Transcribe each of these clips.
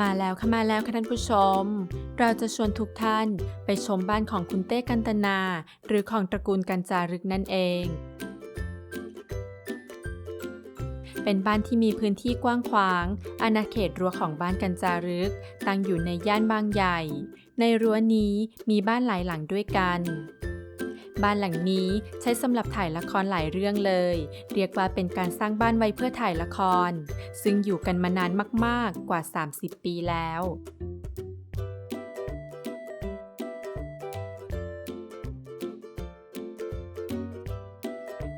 มาแล้วค่ะมาแล้วค่ะท่านผู้ชม เราจะชวนทุกท่านไปชมบ้านของคุณเต้กันตนา หรือของตระกูลกันจารึกนั่นเอง เป็นบ้านที่มีพื้นที่กว้างขวางอาณาเขตรั้วของบ้านกันจารึก ตั้งอยู่ในย่านบางใหญ่ ในรั้วนี้มีบ้านหลายหลังด้วยกัน บ้านหลังนี้ใช้สำหรับถ่ายละครหลายเรื่องเลย เรียกว่าเป็นการสร้างบ้านไว้เพื่อถ่ายละคร ซึ่งอยู่กันมานานมากๆกว่า 30 ปีแล้ว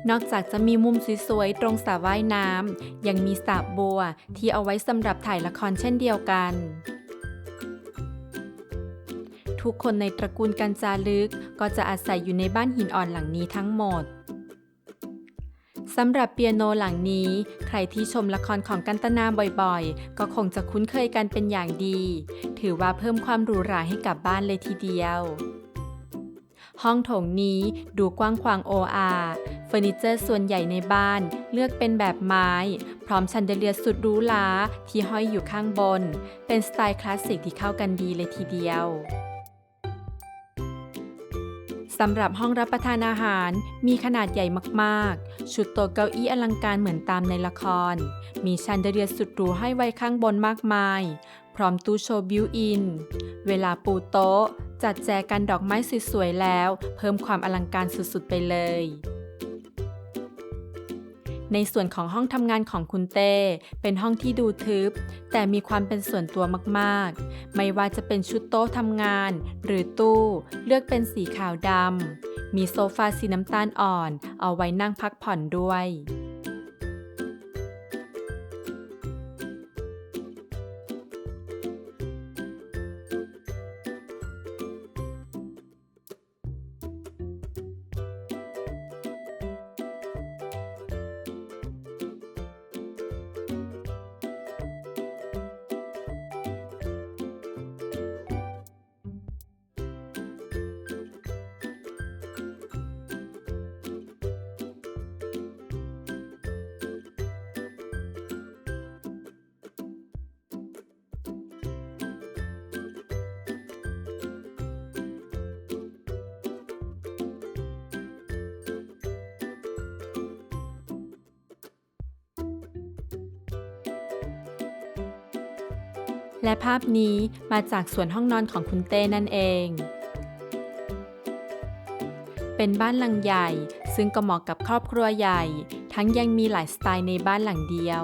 นอกจากจะมีมุมสวยๆ ตรงสระว่ายน้ำ ยังมีสระบัวที่เอาไว้สำหรับถ่ายละครเช่นเดียวกัน ทุกคนในตระกูลกันจารึก ก็จะอาศัยอยู่ในบ้านหินอ่อนหลังนี้ทั้งหมดสำหรับเปียโนหลังนี้ ใครที่ชมละครของกันตนาบ่อยๆ ก็คงจะคุ้นเคยกันเป็นอย่างดี ถือว่าเพิ่มความหรูหราให้กับบ้านเลยทีเดียว ห้องโถงนี้ดูกว้างขวางโออาเฟอร์นิเจอร์ส่วนใหญ่ในบ้านเลือกเป็นแบบไม้ พร้อมชันเดเลียสุดหรูหราที่ห้อยอยู่ข้างบน เป็นสไตล์คลาสสิกที่เข้ากันดีเลยทีเดียว สำหรับห้องรับประทานอาหารมีขนาดใหญ่มากๆ ชุดโต๊ะเก้าอี้อลังการเหมือนตามในละคร มีชันเดเรียสุดหรูให้ไว้ข้างบนมากมาย พร้อมตู้โชว์บิวอิน เวลาปูโต๊ะ จัดแจกันดอกไม้สวยๆแล้ว เพิ่มความอลังการสุดๆไปเลย ในส่วนของห้องทำงานของคุณเต้ เป็นห้องที่ดูทึบ แต่มีความเป็นส่วนตัวมากๆ ไม่ว่าจะเป็นชุดโต๊ะทำงาน หรือตู้เลือกเป็นสีขาวดำมีโซฟาสีน้ำตาลอ่อน เอาไว้นั่งพักผ่อนด้วย และภาพนี้มาจากส่วนห้องนอนของคุณเต้นั่นเอง เป็นบ้านหลังใหญ่ซึ่งก็เหมาะกับครอบครัวใหญ่ ทั้งยังมีหลายสไตล์ในบ้านหลังเดียว